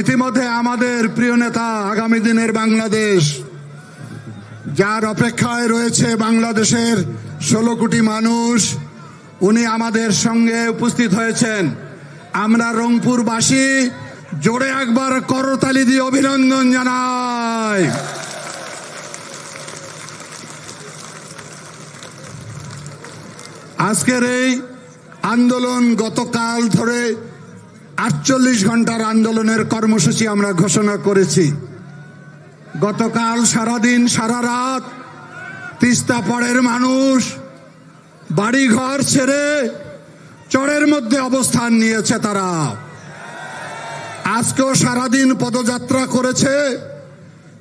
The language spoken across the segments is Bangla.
ইতিমধ্যে আমাদের প্রিয় নেতা আগামী দিনের বাংলাদেশ, যার অপেক্ষায় রয়েছে বাংলাদেশের ষোলো কোটি মানুষ, উনি আমাদের সঙ্গে উপস্থিত হয়েছেন। আমরা রংপুরবাসী, জোরে একবার করতালি দিয়ে অভিনন্দন জানাই। আজকের এই আন্দোলন গতকাল ধরে আটচল্লিশ ঘণ্টার আন্দোলনের কর্মসূচি আমরা ঘোষণা করেছি। গতকাল সারাদিন, সারা রাত তিস্তা পাড়ের মানুষ বাড়ি ঘর ছেড়ে চরের মধ্যে অবস্থান নিয়েছে তারা। আজকেও সারাদিন পদযাত্রা করেছে,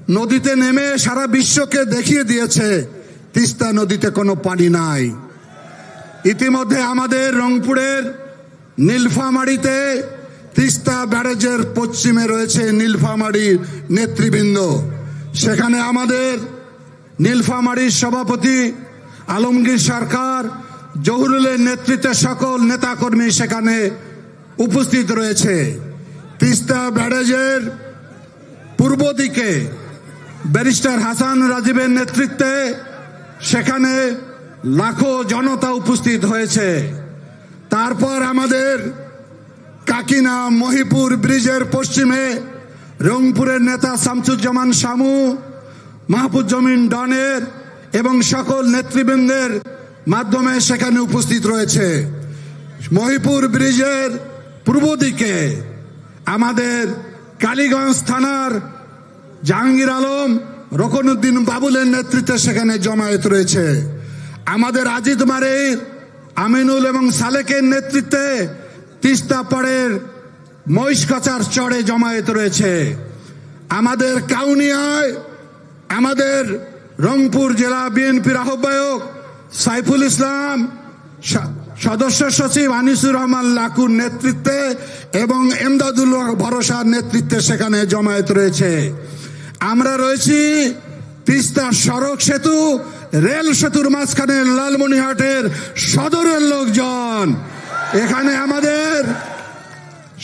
নদীতে নেমে সারা বিশ্বকে দেখিয়ে দিয়েছে, তিস্তা নদীতে কোনো পানি নাই। ইতিমধ্যে আমাদের রংপুরের নীলফামারিতে তিস্তা ব্যারেজের পশ্চিমে রয়েছে নীলফামারির নেতৃবৃন্দ। সেখানে আমাদের নীলফামারির সভাপতি, আলমগীর সরকার, জহুরুলের নেতৃত্বে সকল নেতাকর্মী সেখানে উপস্থিত রয়েছে। তিস্তা ব্যারেজের পূর্ব দিকে ব্যারিস্টার হাসান রাজীবের নেতৃত্বে সেখানে লাখো জনতা উপস্থিত হয়েছে। তারপর আমাদের কাকিনা মহিপুর ব্রিজের পশ্চিমে রংপুরের নেতা শামসুজ্জামান শামু মাহফুজ্জমিন ডনের এবং সকল নেতৃবৃন্দের মাধ্যমে সেখানে উপস্থিত রয়েছে। মহিপুর ব্রিজের পূর্ব দিকে আমাদের কালীগঞ্জ থানার জাহাঙ্গীর আলম, রকনুদ্দিন বাবুলের নেতৃত্বে সেখানে জমায়েত রয়েছে। আমাদের আজিদ মারের, আমিনুল এবং সালেকের নেতৃত্বে তিস্তা পাড়ের মহিষকাচার চড়ে জমায়েত রয়েছে। আমাদের কাউনিয়ায়, আমাদের রংপুর জেলা বিএনপির আহ্বায়ক সাইফুল ইসলাম সদস্য সচিব আনিসুর রহমান লাকুর নেতৃত্বে এবং এমদাদুল্লাহ ভরসার নেতৃত্বে সেখানে জমায়েত রয়েছে। আমরা রয়েছি তিস্তা সড়ক সেতু, রেল সেতুর মাঝখানে লালমনিহাটের সদরের লোকজন। এখানে আমাদের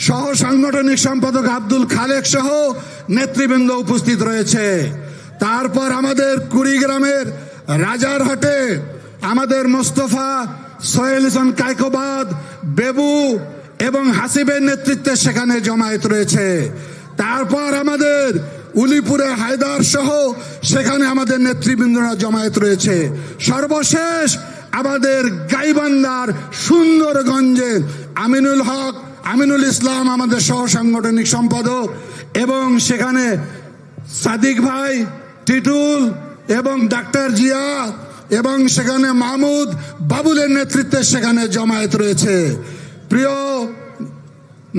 সহ সাংগঠনিক সম্পাদক আব্দুল খালেক সহ নেতৃবৃন্দ উপস্থিত রয়েছে। তারপর আমাদের কুড়িগ্রামের রাজারহাটে আমাদের মোস্তফা সোহেল ইসলাম কায়কোবাদ, বেবু এবং হাসিবের নেতৃত্বে সেখানে জমায়েত রয়েছে। তারপর আমাদের উলিপুরে হায়দার সহ সেখানে আমাদের নেতৃবৃন্দরা জমায়েত রয়েছে। সর্বশেষ আমাদের গাইবান্দার সুন্দরগঞ্জে আমিনুল হক, আমিনুল ইসলাম আমাদের সহ সাংগঠনিক সম্পাদক এবং সেখানে সাদিক ভাই, টিটুল এবং ডাক্তার জিয়া এবং সেখানে মাহমুদ বাবুলের নেতৃত্বে সেখানে জমায়েত রয়েছে। প্রিয়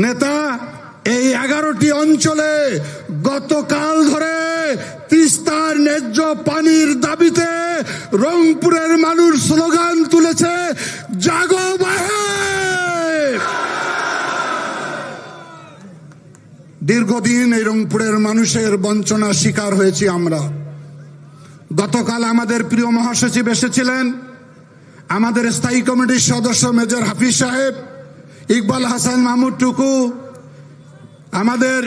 নেতা, এই এগারোটি অঞ্চলে গতকাল ধরে তিস্তার ন্যায্য পানির দাবিতে রংপুরের মানুষ স্লোগান দীর্ঘদিন এই রংপুরের মানুষের বঞ্চনার শিকার হয়েছি আমরা। গতকাল আমাদের প্রিয় মহাসচিব এসেছিলেন। আমাদের স্থায়ী কমিটির সদস্য মেজর হাফিজ সাহেব, ইকবাল হাসান মাহমুদ টুকু, আমাদের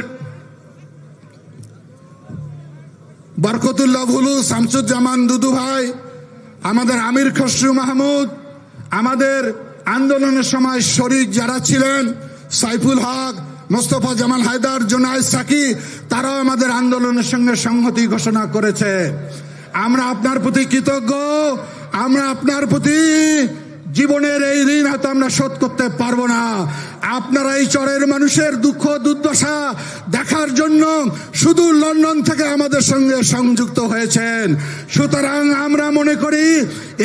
বরকতুল্লাহ ভুলু শামসুজ্জামান দুদু ভাই, আমাদের আমির খসরু মাহমুদ, আমাদের আন্দোলনের সময় শরীর যারা ছিলেন, সাইফুল হক মোস্তফা জামাল হায়দার জোনায় সাকি, তারাও আমাদের আন্দোলনের সঙ্গে সংহতি ঘোষণা করেছে। আমরা আপনার প্রতি কৃতজ্ঞ, আমরা আপনার প্রতি জীবনের এই ঋণ হয়তো আমরা শোধ করতে পারব না। আপনারা এই চরের মানুষের দুঃখ দুর্দশা দেখার জন্য শুধু লন্ডন থেকে আমাদের সঙ্গে সংযুক্ত হয়েছেন। সুতরাং আমরা মনে করি,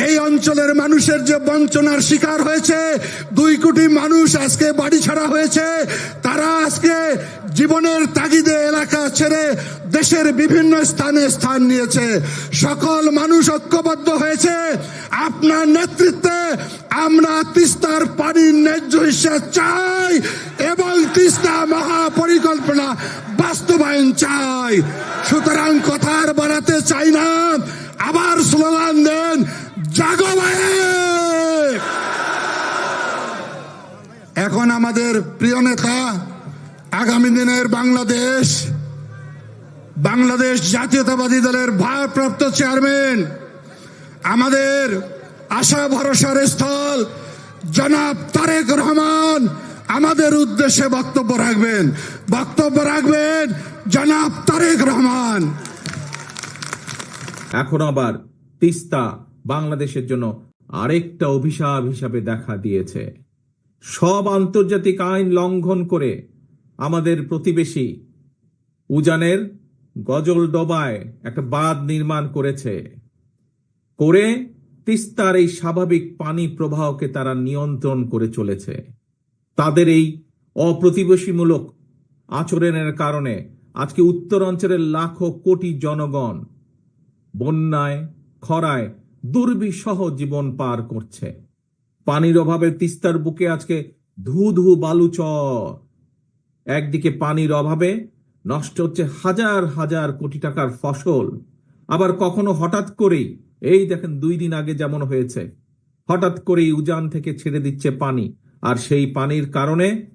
এই অঞ্চলের মানুষের যে বঞ্চনার শিকার হয়েছে, দুই কোটি মানুষ আজকে বাড়ি ছাড়া হয়েছে, তারা আজকে জীবনের তাগিদে এলাকা ছেড়ে দেশের বিভিন্ন স্থানে স্থান নিয়েছে। সকল মানুষ ঐক্যবদ্ধ হয়েছে। আপনার নেতৃত্বে আমরা তিস্তার পানির ন্যায্য হিসা চাই এবং তিস্তা মহাপরিকল্পনা বাস্তবায়ন চাই। সুতরাং কথার বাড়াতে চাই না, আবার স্লোগান দেন, জাগো ভাই। এখন আমাদের প্রিয় নেতা, আগামী দিনের বাংলাদেশ বাংলাদেশ জাতীয়তাবাদী দলের ভারপ্রাপ্ত চেয়ারম্যান, আমাদের আশা ভরসার স্থল। জনাব তারেক রহমান, আমাদের উদ্দেশ্যে বক্তব্য রাখবেন। বক্তব্য রাখবেন জনাব তারেক রহমান। এখন আবার তিস্তা বাংলাদেশের জন্য আরেকটা অভিশাপ হিসাবে দেখা দিয়েছে। সব আন্তর্জাতিক আইন লঙ্ঘন করে আমাদের প্রতিবেশী উজানের গজল ডোবায় একটা বাঁধ নির্মাণ করেছে। করে তিস্তার এই স্বাভাবিক পানি প্রবাহকে তারা নিয়ন্ত্রণ করে চলেছে। তাদের এই অপ্রতিবেশীমূলক আচরণের কারণে আজকে উত্তরাঞ্চলের লাখো কোটি জনগণ বন্যায়, খরায় দুর্বিষহ জীবন পার করছে। পানির অভাবে তিস্তার বুকে আজকে ধু ধু বালুচর একদিকে পানির অভাবে নষ্ট হচ্ছে হাজার হাজার কোটি টাকার ফসল, আবার কখনো হঠাৎ করেই এই দেখেন দুই দিন আগে যেমন হয়েছে। হঠাৎ করেই উজান থেকে ছেড়ে দিচ্ছে পানি, আর সেই পানির কারণে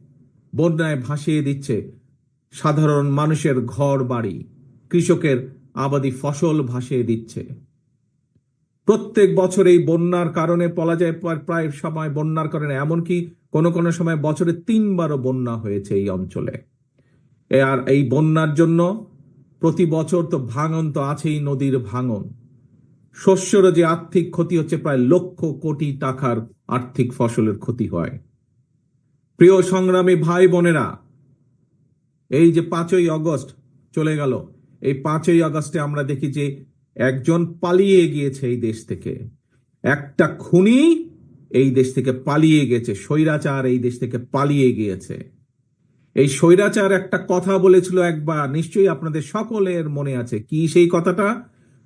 বন্যায় ভাসিয়ে দিচ্ছে সাধারণ মানুষের ঘর বাড়ি, কৃষকের আবাদি ফসল ভাসিয়ে দিচ্ছে। প্রত্যেক বছর এই বন্যার কারণে বলা যায় প্রায়- সময় বন্যার কারণে, এমনকি কোনো কোনো সময় বছরে তিনবারও বন্যা হয়েছে এই অঞ্চলে। আর এই বন্যার জন্য প্রতি বছর তো ভাঙন তো আছেই নদীর ভাঙন। শস্যেরও যে আর্থিক ক্ষতি হচ্ছে, প্রায় লক্ষ কোটি টাকার আর্থিক ফসলের ক্ষতি হয়। প্রিয় সংগ্রামী ভাই বোনেরা, এই যে পাঁচই অগস্ট চলে গেল, এই পাঁচই আগস্টে আমরা দেখি যে একজন পালিয়ে গিয়েছে এই দেশ থেকে। একটা খুনি এই দেশ থেকে পালিয়ে গেছে, স্বৈরাচার এই দেশ থেকে পালিয়ে গিয়েছে। এই স্বৈরাচার একটা কথা বলেছিল একবার, নিশ্চয়ই আপনাদের সকলের মনে আছে। কি সেই কথাটা?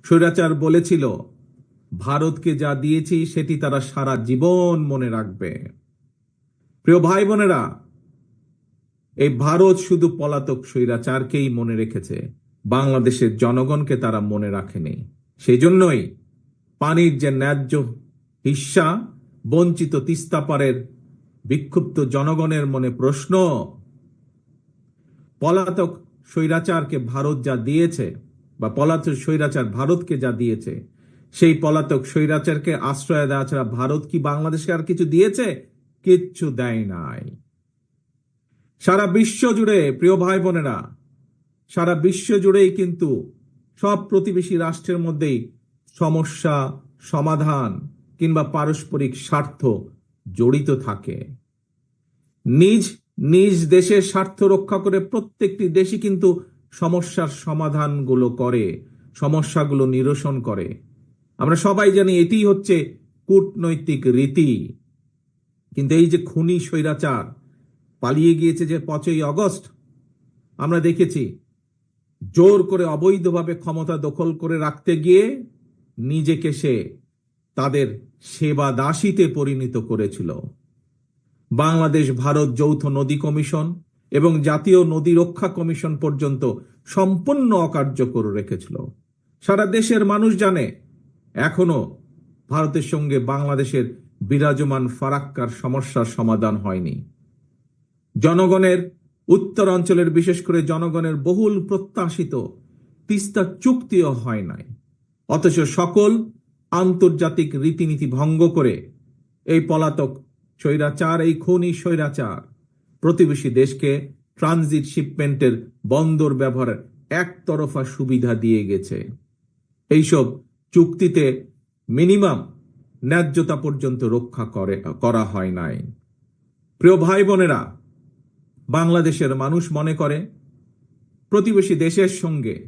স্বৈরাচার বলেছিল, ভারতকে যা দিয়েছি সেটি তারা সারা জীবন মনে রাখবে। প্রিয় ভাই বোনেরা, এই ভারত শুধু পলাতক স্বৈরাচারকেই মনে রেখেছে, বাংলাদেশের জনগণকে তারা মনে রাখেনি। সেই জন্যই পানির যে ন্যায্য হিস্সা, বঞ্চিত তিস্তাপারের বিক্ষুব্ধ জনগণের মনে প্রশ্ন, পলাতক স্বৈরাচারকে ভারত যা দিয়েছে বা পলাতক স্বৈরাচার ভারতকে যা দিয়েছে, সেই পলাতক স্বৈরাচারকে আশ্রয় দেওয়া ছাড়া ভারত কি বাংলাদেশকে আর কিছু দিয়েছে? কিচ্ছু দেয় নাই। সারা বিশ্ব জুড়ে, প্রিয় ভাই বোনেরা সারা বিশ্ব জুড়েই কিন্তু সব প্রতিবেশী রাষ্ট্রের মধ্যেই সমস্যা, সমাধান কিংবা পারস্পরিক স্বার্থ জড়িত থাকে। নিজ নিজ দেশের স্বার্থ রক্ষা করে প্রত্যেকটি দেশই কিন্তু সমস্যার সমাধানগুলো করে, সমস্যাগুলো নিরসন করে। আমরা সবাই জানি এটি হচ্ছে কূটনৈতিক রীতি। কিন্তু এই যে খুনি স্বৈরাচার পালিয়ে গিয়েছে যে পঁচই অগস্ট আমরা দেখেছি জোর করে অবৈধভাবে ক্ষমতা দখল করে রাখতে গিয়ে নিজেকে সে তাদের সেবা দাসীতে পরিণত করেছিল। বাংলাদেশ ভারত যৌথ নদী কমিশন এবং জাতীয় নদী রক্ষা কমিশন পর্যন্ত সম্পূর্ণ অকার্যকর রেখেছিল। সারা দেশের মানুষ জানে, এখনও ভারতের সঙ্গে বাংলাদেশের বিরাজমান ফারাক্কার সমস্যার সমাধান হয়নি। জনগণের, উত্তর অঞ্চলের, বিশেষ করে জনগণের বহুল প্রত্যাশিত তিস্তা চুক্তিও হয় নাই। অথচ সকল আন্তর্জাতিক রীতিনীতি ভঙ্গ করে এই পলাতক স্বৈরাচার, এই খনি স্বৈরাচার প্রতিবেশী দেশকে ট্রানজিট শিপমেন্টের বন্দর ব্যবহারের একতরফা সুবিধা দিয়ে গেছে। এইসব চুক্তিতে মিনিমাম ন্যায্যতা পর্যন্ত রক্ষা করে, করা হয় নাই। প্রিয় ভাই বোনেরা, বাংলাদেশের মানুষ মনে করে, প্রতিবেশী দেশের সঙ্গে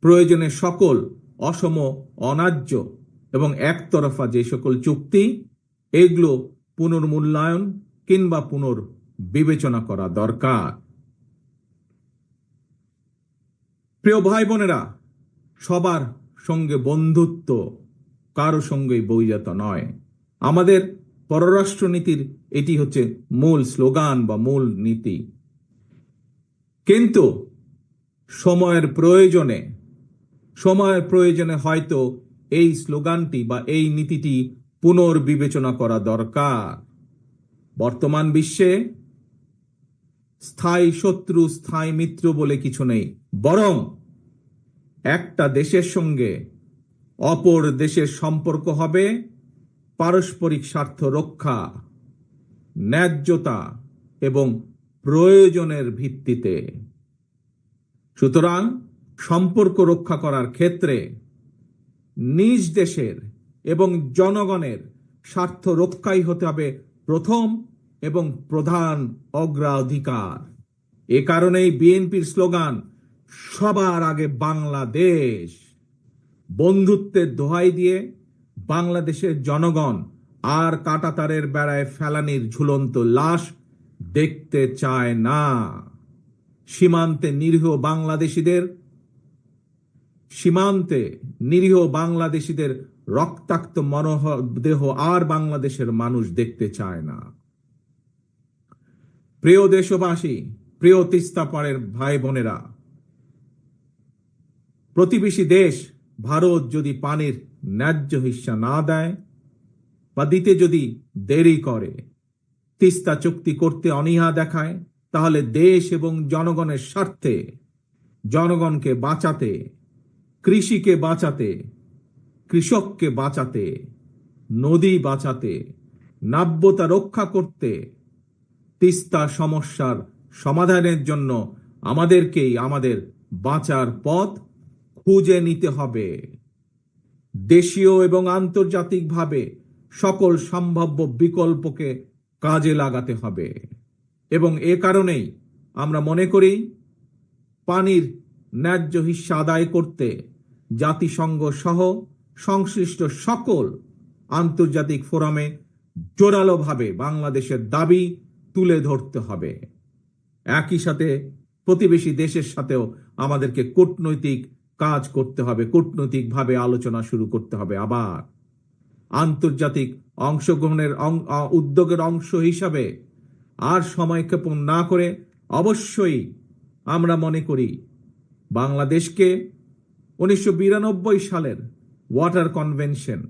প্রয়োজনে সকল অসম, অনার্য এবং একতরফা যে সকল চুক্তি, এগুলো পুনর্মূল্যায়ন কিংবা পুনর বিবেচনা করা দরকার। প্রিয় ভাই বোনেরা সবার সঙ্গে বন্ধুত্ব কারও সঙ্গেই বৈজাত নয়। আমাদের পররাষ্ট্রনীতির এটি হচ্ছে মূল স্লোগান বা মূল নীতি। কিন্তু সময়ের প্রয়োজনে সময়ের প্রয়োজনে হয়তো এই স্লোগানটি বা এই নীতিটি পুনর্বিবেচনা করা দরকার। বর্তমান বিশ্বে স্থায়ী শত্রু, স্থায়ী মিত্র বলে কিছু নেই। বরং একটা দেশের সঙ্গে অপর দেশের সম্পর্ক হবে, পারস্পরিক স্বার্থ রক্ষা, ন্যায্যতা এবং প্রয়োজনের ভিত্তিতে। সুতরাং সম্পর্ক রক্ষা করার ক্ষেত্রে নিজ দেশের এবং জনগণের স্বার্থ রক্ষাই হতে হবে প্রথম এবং প্রধান অগ্রাধিকার। এ কারণেই বিএনপির স্লোগান, সবার আগে বাংলাদেশ। বন্ধুত্বের দোহাই দিয়ে বাংলাদেশের জনগণ আর কাটাতারের বেড়ায় ফেলানির ঝুলন্ত লাশ দেখতে চায় না। সীমান্তে নিরীহ বাংলাদেশিদের, সীমান্তে নিরীহ বাংলাদেশিদের রক্তাক্ত মনোহ দেহ আর বাংলাদেশের মানুষ দেখতে চায় না। প্রিয় দেশবাসী, প্রিয় তিস্তাপাড়ের ভাই বোনেরা, প্রতিবেশী দেশ ভারত যদি পানির ন্যায্য হিস্সা না দেয় বা দিতে যদি দেরি করে, তিস্তা চুক্তি করতে অনীহা দেখায়, তাহলে দেশ এবং জনগণের স্বার্থে, জনগণকে বাঁচাতে, কৃষিকে বাঁচাতে, কৃষককে বাঁচাতে, নদী বাঁচাতে, নাব্যতা রক্ষা করতে তিস্তা সমস্যার সমাধানের জন্য আমাদেরকেই আমাদের বাঁচার পথ খুঁজে নিতে হবে। দেশীয় এবং আন্তর্জাতিকভাবে সকল সম্ভাব্য বিকল্পকে কাজে লাগাতে হবে এবং এ কারণেই আমরা মনে করি পানির ন্যায্য হিস্সা আদায় করতে জাতিসংঘ সহ সংশ্লিষ্ট সকল আন্তর্জাতিক ফোরামে জোরালোভাবে বাংলাদেশের দাবি তুলে ধরতে হবে। একই সাথে প্রতিবেশী দেশের সাথেও আমাদেরকে কূটনৈতিক কাজ করতে হবে, কূটনৈতিকভাবে আলোচনা শুরু করতে হবে আবার। আন্তর্জাতিক অংশগ্রহণের উদ্যোগের অংশ হিসাবে আর সময়ক্ষেপণ না করে অবশ্যই আমরা মনে করি বাংলাদেশকে উনিশশো বিরানব্বই সালের ওয়াটার কনভেনশন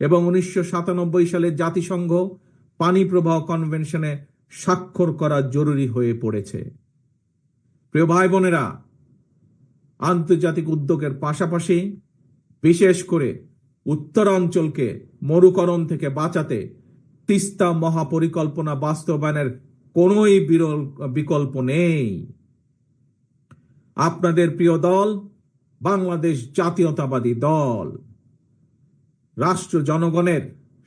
এবং উনিশশো সাতানব্বই সালের জাতিসংঘ পানি প্রবাহ কনভেনশনে স্বাক্ষর করা জরুরি হয়ে পড়েছে। প্রিয় ভাই বোনেরা, আন্তর্জাতিক উদ্যোগের পাশাপাশি বিশেষ করে উত্তরাঞ্চলকে মরুকরণ থেকে বাঁচাতে তিস্তা মহাপরিকল্পনা বাস্তবায়নের কোনোই বিরল, বিকল্প নেই। আপনাদের প্রিয় দল বাংলাদেশ জাতীয়তাবাদী দল। রাষ্ট্র জনগণের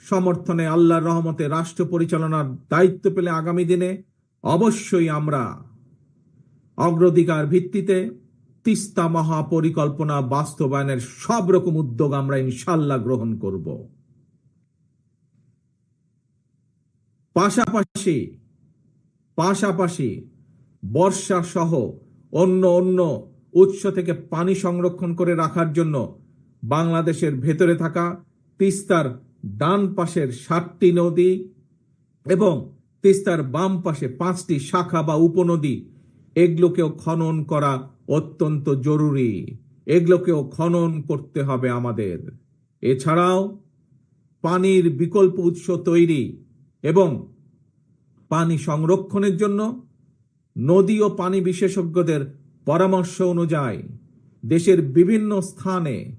সমর্থনে আল্লাহর রহমতে রাষ্ট্র পরিচালনার দায়িত্ব পেলে আগামী দিনে অবশ্যই আমরা অগ্রাধিকার ভিত্তিতে তিস্তা মহাপরিকল্পনা বাস্তবায়নের সব রকম উদ্যোগ আমরা ইনশাল্লাহ গ্রহণ করব। পাশাপাশি পাশাপাশি বর্ষা সহ অন্য অন্য উৎস থেকে পানি সংরক্ষণ করে রাখার জন্য বাংলাদেশের ভেতরে থাকা তিস্তার ডান পাশের সাতটি নদী এবং তিস্তার বাম পাশে পাঁচটি শাখা বা উপনদী, এগুলোকেও খনন করা অত্যন্ত জরুরি। এগুলোকেও খনন করতে হবে আমাদের। এছাড়াও পানির বিকল্প উৎস তৈরি এবং পানি সংরক্ষণের জন্য নদী ও পানি বিশেষজ্ঞদের পরামর্শ অনুযায়ী দেশের বিভিন্ন স্থানে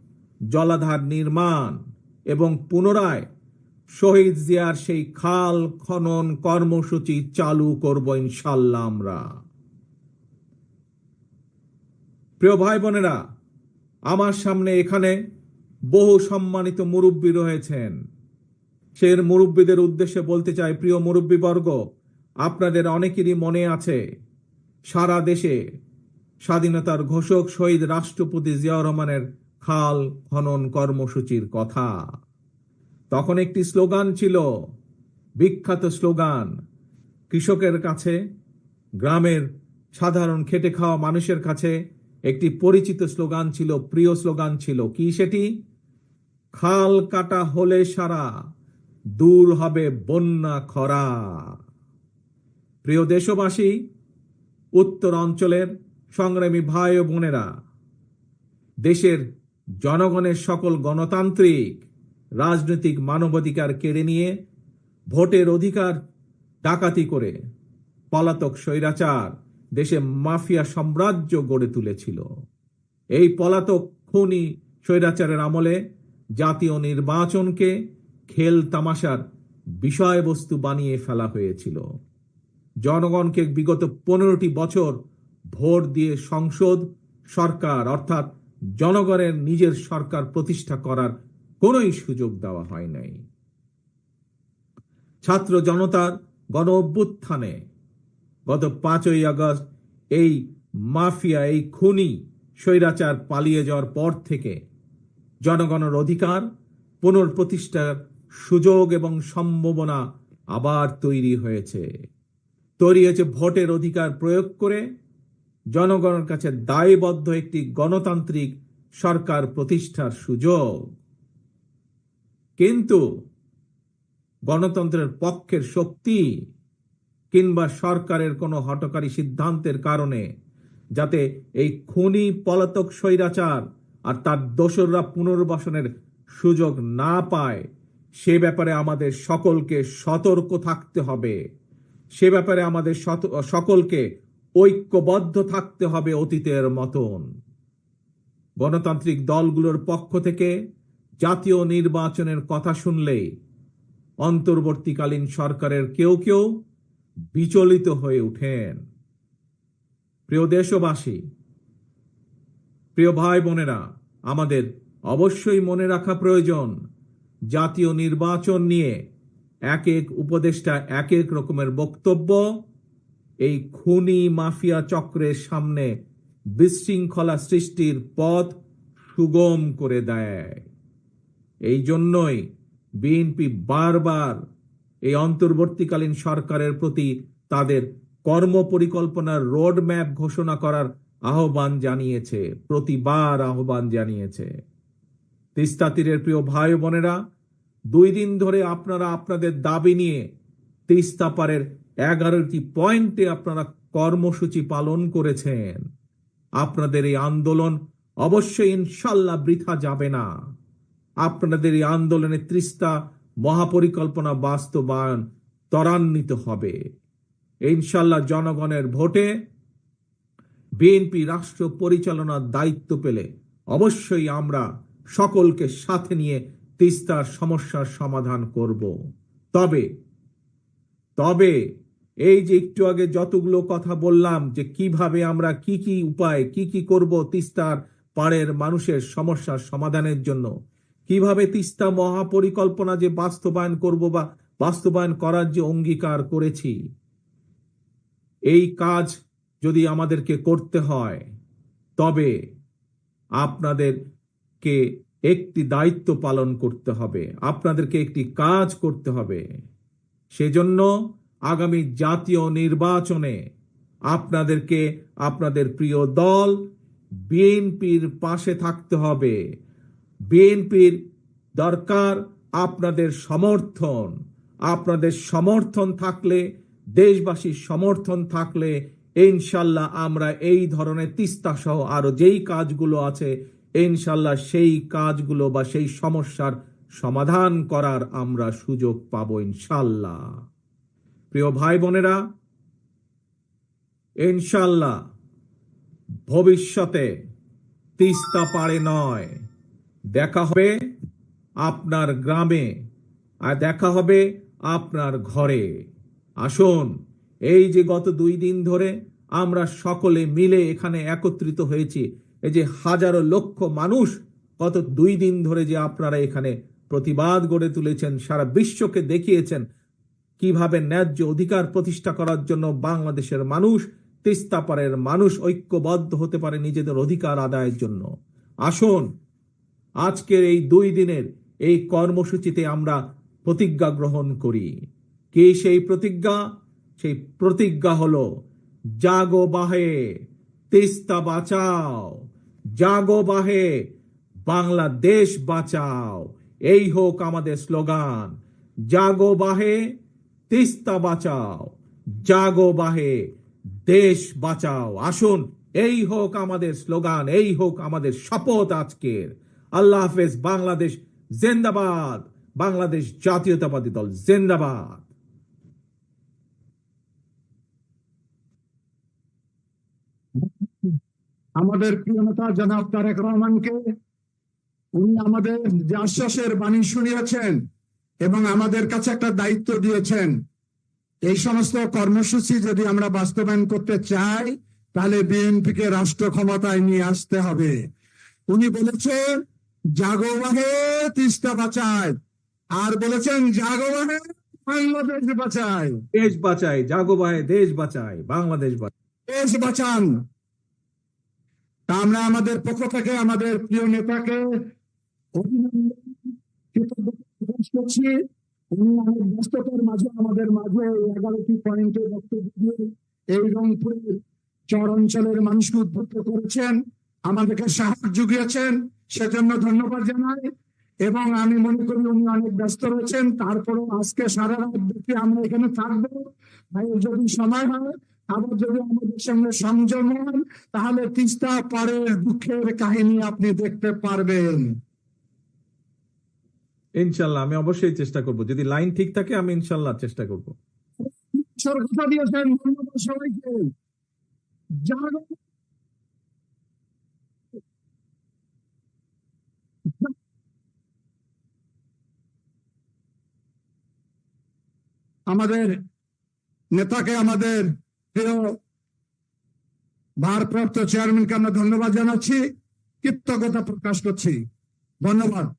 জলাধার নির্মাণ এবং পুনরায় শহীদ জিয়ার সেই খাল খনন কর্মসূচি চালু করব ইনশাল্লাহ আমরা। প্রিয় ভাই বোনেরা আমার সামনে এখানে বহু সম্মানিত মুরব্বী রয়েছেন। সে মুরব্বীদের উদ্দেশ্যে বলতে চাই, প্রিয় মুরব্বীবর্গ, আপনাদের অনেকেরই মনে আছে, সারা দেশে স্বাধীনতার ঘোষক শহীদ রাষ্ট্রপতি জিয়াউর রহমানের খাল খনন কর্মসূচির কথা। তখন একটি স্লোগান ছিল, বিখ্যাত স্লোগান, কৃষকের কাছে, গ্রামের সাধারণ খেটে খাওয়া মানুষের কাছে একটি পরিচিত স্লোগান ছিল, প্রিয় স্লোগান ছিল। কি সেটি? খাল কাটা হলে সারা, দূর হবে বন্যা খরা। প্রিয় দেশবাসী, উত্তর অঞ্চলের সংগ্রামী ভাই ও বোনেরা, দেশের জনগণের সকল গণতান্ত্রিক, রাজনৈতিক মানবাধিকার কেড়ে নিয়ে ভোটের অধিকার ডাকাতি করে পলাতক স্বৈরাচার দেশে মাফিয়া সাম্রাজ্য গড়ে তুলেছিল। এই পলাতক খুনি স্বৈরাচারের আমলে জাতীয় নির্বাচনকে খেল তামাশার বিষয়বস্তু বানিয়ে ফেলা হয়েছিল। জনগণকে বিগত পনেরোটি বছর ভোট দিয়ে সংসদ, সরকার অর্থাৎ জনগণের নিজের সরকার প্রতিষ্ঠা করার কোনোই সুযোগ দেওয়া হয় নাই। ছাত্র জনতার গণ অভ্যুত্থানে গত পাঁচই আগস্ট এই মাফিয়া, এই খুনি স্বৈরাচার পালিয়ে যাওয়ার পর থেকে জনগণের অধিকার পুনর্প্রতিষ্ঠার সুযোগ এবং সম্ভাবনা আবার তৈরি হয়েছে। তৈরি হয়েছে ভোটের অধিকার প্রয়োগ করে জনগণের কাছে দায়বদ্ধ একটি গণতান্ত্রিক সরকার প্রতিষ্ঠার সুযোগ। কিন্তু গণতন্ত্রের পক্ষের শক্তি কিংবা সরকারের কোনো হটকারী সিদ্ধান্তের কারণে যাতে এই খুনি পলাতক স্বৈরাচার আর তার দোসররা পুনর্বাসনের সুযোগ না পায়, সে ব্যাপারে আমাদের সকলকে সতর্ক থাকতে হবে। সে ব্যাপারে আমাদের সকলকে ঐক্যবদ্ধ থাকতে হবে অতীতের মতন। গণতান্ত্রিক দলগুলোর পক্ষ থেকে জাতীয় নির্বাচনের কথা শুনলেই অন্তর্বর্তীকালীন সরকারের কেউ কেউ বিচলিত হয়ে ওঠেন। প্রিয় দেশবাসী, প্রিয় ভাই বোনেরা, আমাদের অবশ্যই মনে রাখা প্রয়োজন, জাতীয় নির্বাচন নিয়ে এক এক উপদেষ্টা এক এক রকমের বক্তব্য এই খুনি মাফিয়া চক্রের সামনে বিশৃঙ্খলা সৃষ্টির পথ সুগম করে দেয়। এই জন্যই বিএনপি বারবার এই অন্তর্বর্তীকালীন সরকারের প্রতি তাদের কর্ম পরিকল্পনার রোড ম্যাপ ঘোষণা করার আহ্বান জানিয়েছে, প্রতিবার আহ্বান জানিয়েছে। তিস্তা তীরের প্রিয় ভাই বোনেরা, দুই দিন ধরে আপনারা আপনাদের দাবি নিয়ে তিস্তা পারের এগারোটি পয়েন্টে আপনারা কর্মসূচি পালন করেছেন। আপনাদের এই আন্দোলন অবশ্যই ইনশাল্লাহ বৃথা যাবে না। আপনাদের এই আন্দোলনে ত্রিস্তা মহাপরিকল্পনা বাস্তবায়ন ত্বরান্বিত হবে। ইনশাল্লাহ জনগণের ভোটে বিএনপি রাষ্ট্র পরিচালনার দায়িত্ব পেলে অবশ্যই আমরা সকলকে সাথে নিয়ে তিস্তার সমস্যার সমাধান করব। তবে তবে এই যে একটু আগে যতগুলো কথা বললাম যে কীভাবে আমরা কি কি উপায়, কি কি করব তিস্তার পাড়ের মানুষের সমস্যার সমাধানের জন্য, কীভাবে তিস্তা মহাপরিকল্পনা যে বাস্তবায়ন করব বা বাস্তবায়ন করার যে অঙ্গীকার করেছি, এই কাজ যদি আমাদেরকে করতে হয়, তবে আপনাদেরকে একটি দায়িত্ব পালন করতে হবে, আপনাদেরকে একটি কাজ করতে হবে। সেজন্য আগামী জাতীয় নির্বাচনে আপনাদেরকে আপনাদের প্রিয় দল বিএনপির পাশে থাকতে হবে। বিএনপির দরকার আপনাদের সমর্থন। আপনাদের সমর্থন থাকলে, দেশবাসীর সমর্থন থাকলে ইনশাল্লাহ আমরা এই ধরনের তিস্তা সহ আরও যেই কাজগুলো আছে, ইনশাল্লাহ সেই কাজগুলো বা সেই সমস্যার সমাধান করার আমরা সুযোগ পাবো ইনশাল্লাহ। প্রিয় ভাই বোনেরা ইনশাল্লাহ ভবিষ্যতে তিস্তা পারে নয়, দেখা হবে আপনার গ্রামে আর দেখা হবে আপনার ঘরে। আসুন, এই যে গত দুই দিন ধরে আমরা সকলে মিলে এখানে একত্রিত হয়েছি, এই যে হাজারো লক্ষ মানুষ গত দুই দিন ধরে যে আপনারা এখানে প্রতিবাদ গড়ে তুলেছেন, সারা বিশ্বকে দেখিয়েছেন কীভাবে ন্যায্য অধিকার প্রতিষ্ঠা করার জন্য বাংলাদেশের মানুষ তিস্তাপাড়ের মানুষ ঐক্যবদ্ধ হতে পারে নিজেদের অধিকার আদায়ের জন্য। আসুন, আজকের এই দুই দিনের এই কর্মসূচিতে আমরা প্রতিজ্ঞা গ্রহণ করি। কে সেই প্রতিজ্ঞা? সেই প্রতিজ্ঞা হলো, জাগো বাহে, তিস্তা বাঁচাও, জাগো বাহে, বাংলাদেশ বাঁচাও। এই হোক আমাদের স্লোগান, জাগো বাহে তিস্তা বাঁচাও, জাগো বাহে, দেশ বাঁচাও। আসুন, এই হোক আমাদের স্লোগান, এই হোক আমাদের শপথ আজকের। আল্লাহ হাফেজ, বাংলাদেশ জেন্দাবাদ, বাংলাদেশ জাতীয়তাবাদী দল জেন্দাবাদ। আমাদের প্রিয় নেতা জনাব তারেক রহমানকে, উনি আমাদের যে আশ্বাসের বাণী শুনিয়েছেন এবং আমাদের কাছে একটা দায়িত্ব দিয়েছেন। এই সমস্ত কর্মসূচি যদি আমরা বাস্তবায়ন করতে চাই তাহলে বিএনপিকে রাষ্ট্র ক্ষমতায় নিয়ে আসতে হবে। উনি বলেছেন জাগোবাহে তিস্তা বাঁচায়। আর বলেছেন জাগোবাহে বাংলাদেশ বাঁচায়। দেশ বাঁচাই জাগোবাহে দেশ বাঁচাই বাংলাদেশ বাঁচাই দেশ বাঁচান। তা আমরা আমাদের পক্ষ থেকে আমাদের প্রিয় নেতাকে অভিনন্দন প্রকাশ করছি। উনি অনেক ব্যস্ততার মাঝে আমাদের মাঝে এগারোটি পয়েন্টে বক্তব্য দিয়ে এই রংপুরের চর অঞ্চলের মানুষকে উদ্বুদ্ধ করেছেন, আমাদেরকে সাহায্য জুগিয়েছেন সেজন্য ধন্যবাদ জানাই। এবং আমি মনে করি উনি অনেক ব্যস্ত রয়েছেন, তারপরেও আজকে সারা রাত দেখে আমরা এখানে থাকব। ভাই, যদি সময় হয়, আবার যদি আমাদের সঙ্গে সংযম হন, তাহলে তিস্তা পাড়ের দুঃখের কাহিনী আপনি দেখতে পারবেন। ইনশাল্লাহ, আমি অবশ্যই চেষ্টা করব। যদি লাইন ঠিক থাকে, আমি ইনশাল্লাহ চেষ্টা করব। আমাদের নেতাকে আমাদের প্রিয় ভারপ্রাপ্ত চেয়ারম্যানকে আমরা ধন্যবাদ জানাচ্ছি, কৃতজ্ঞতা প্রকাশ করছি। ধন্যবাদ।